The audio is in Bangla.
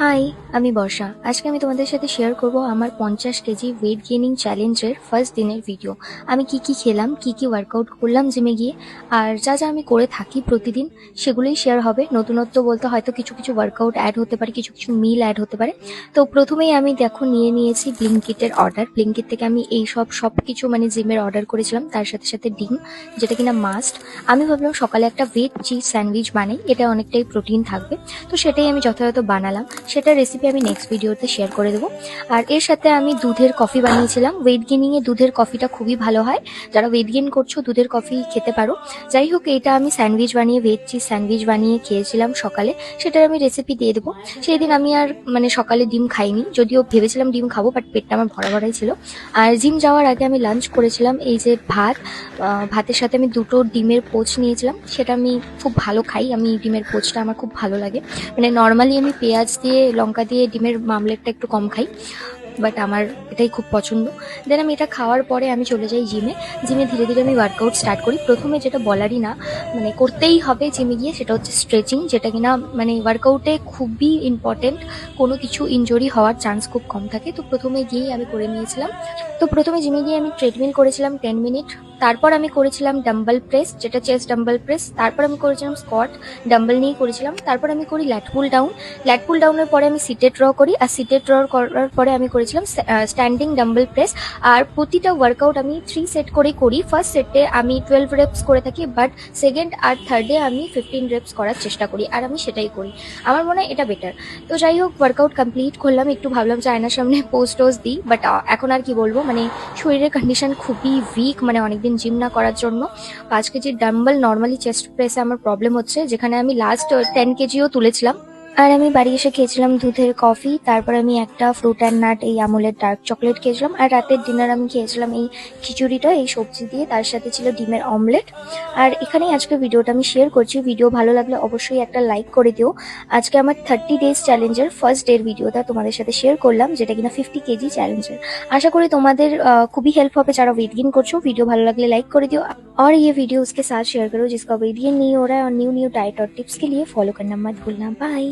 হাই আমি বর্ষা। আজকে আমি তোমাদের সাথে শেয়ার করব আমার পঞ্চাশ কেজি ওয়েট গেনিং চ্যালেঞ্জের ফার্স্ট দিনের ভিডিও আমি কি কি খেলাম, কি কি ওয়ার্কআউট করলাম জিমে গিয়ে, আর যা যা আমি করে থাকি প্রতিদিন, সেগুলোই শেয়ার হবে। নতুনত্ব বলতে হয়তো কিছু কিছু ওয়ার্কআউট অ্যাড হতে পারে, কিছু কিছু মিল অ্যাড হতে পারে। তো প্রথমেই আমি দেখো নিয়ে নিয়েছি ব্লিঙ্কিটের অর্ডার ব্লিঙ্কিট থেকে আমি এই সব সব কিছু মানে জিমের অর্ডার করেছিলাম, তার সাথে সাথে ডিম, যেটা কিনা মাস্ট আমি ভাবলাম সকালে একটা ভেজ চিজ স্যান্ডউইচ বানাই, এটা অনেকটাই প্রোটিন থাকবে। তো সেটাই আমি যথাযথ বানালাম। সেটা রেসিপি আমি নেক্সট ভিডিওতে শেয়ার করে দেবো। আর এর সাথে আমি দুধের কফি বানিয়েছিলাম। ওয়েট গেনিংয়ে দুধের কফিটা খুবই ভালো হয়। যারা ওয়েট গেন করছ, দুধের কফি খেতে পারো। যাই হোক, এটা আমি স্যান্ডউইচ বানিয়ে ভেজ চিজ স্যান্ডউইচ বানিয়ে খেয়েছিলাম সকালে। সেটার আমি রেসিপি দিয়ে দেবো। সেই দিন আমি আর মানে সকালে ডিম খাইনি। যদিও ভেবেছিলাম ডিম খাব বাট পেটটা আমার ভরা ভরাই ছিল। আর জিম যাওয়ার আগে আমি লাঞ্চ করেছিলাম, এই যে ভাত। ভাতের সাথে আমি দুটো ডিমের পোচ নিয়েছিলাম। সেটা আমি খুব ভালো খাই। আমি ডিমের পোচটা আমার খুব ভালো লাগে। মানে নর্মালি আমি পেঁয়াজ দিয়ে লঙ্কা দিয়ে, ডিমের মামলেটটা একটু কম খাই বাট আমার এটাই খুব পছন্দ। দেন আমি এটা খাওয়ার পরে আমি চলে যাই জিমে। জিমে ধীরে ধীরে আমি ওয়ার্কআউট স্টার্ট করি। প্রথমে যেটা বলারই না মানে করতেই হবে জিমে গিয়ে, সেটা হচ্ছে স্ট্রেচিং যেটা কিনা মানে ওয়ার্কআউটে খুবই ইম্পর্টেন্ট কোনো কিছু ইনজুরি হওয়ার চান্স খুব কম থাকে। তো প্রথমে গিয়েই আমি করে নিয়েছিলাম। তো প্রথমে জিমে গিয়ে আমি ট্রেডমিল করেছিলাম টেন মিনিট তারপর আমি করেছিলাম ডাম্বল প্রেস, যেটা চেস্ট ডাম্বল প্রেস, তারপর আমি করেছিলাম স্কট, ডাম্বল নিয়ে করেছিলাম, তারপর আমি করি ল্যাট পুল ডাউন। ল্যাট পুল ডাউনের পরে আমি সিটে ড্র করি, আর সিটে ড্র করার পরে আমি করেছিলাম স্ট্যান্ডিং ডাম্বল প্রেস। আর প্রতিটা ওয়ার্কআউট আমি থ্রি সেট করে। করি ফার্স্ট সেটে আমি টুয়েলভ রেপস করে থাকি বাট সেকেন্ড আর থার্ডে আমি ফিফটিন রেপস করার চেষ্টা করি, আর আমি সেটাই করি। আমার মনে হয় এটা বেটার তো যাই হোক ওয়ার্কআউট কমপ্লিট করলাম, একটু ভাবলাম যে আয়নার সামনে পোস্ট টোজ দিই বাট এখন আর কি বলব মানে শরীরের কন্ডিশন খুবই উইক মানে অনেকদিন জিম না করার জন্য। পাঁচ কেজির ডাম্বল নর্মালি চেস্ট প্রেসে আমার প্রবলেম হচ্ছে। যেখানে আমি লাস্ট টেন কেজিও তুলেছিলাম। আর আমি বাড়ি এসে খেয়েছিলাম দুধের কফি তারপর আমি একটা ফ্রুট অ্যান্ড নাট এই আমুলের ডার্ক চকলেট খেয়েছিলাম আর রাতের ডিনার আমি খেয়েছিলাম এই খিচুড়িটা এই সবজি দিয়ে তার সাথে ছিল ডিমের অমলেট আর এখানেই আজকে ভিডিওটা আমি শেয়ার করছি ভিডিও ভালো লাগলে অবশ্যই একটা লাইক করে দিও আজকে আমার থার্টি ডেজ চ্যালেঞ্জের ফার্স্ট ডের ভিডিওটা তোমাদের সাথে শেয়ার করলাম যেটা কিনা ফিফটি কেজি চ্যালেঞ্জের আশা করি তোমাদের আহ, খুবই हेल्प হবে যারা वेट गेन করছো वीडियो ভালো লাগলে लाइक कर दियो और ये वीडियो उसके साथ शेयर करो जिसका वेट गेन नहीं हो रहा है और न्यू न्यू डाइट और टिप्स के लिए फॉलो करना मत भूलना बाय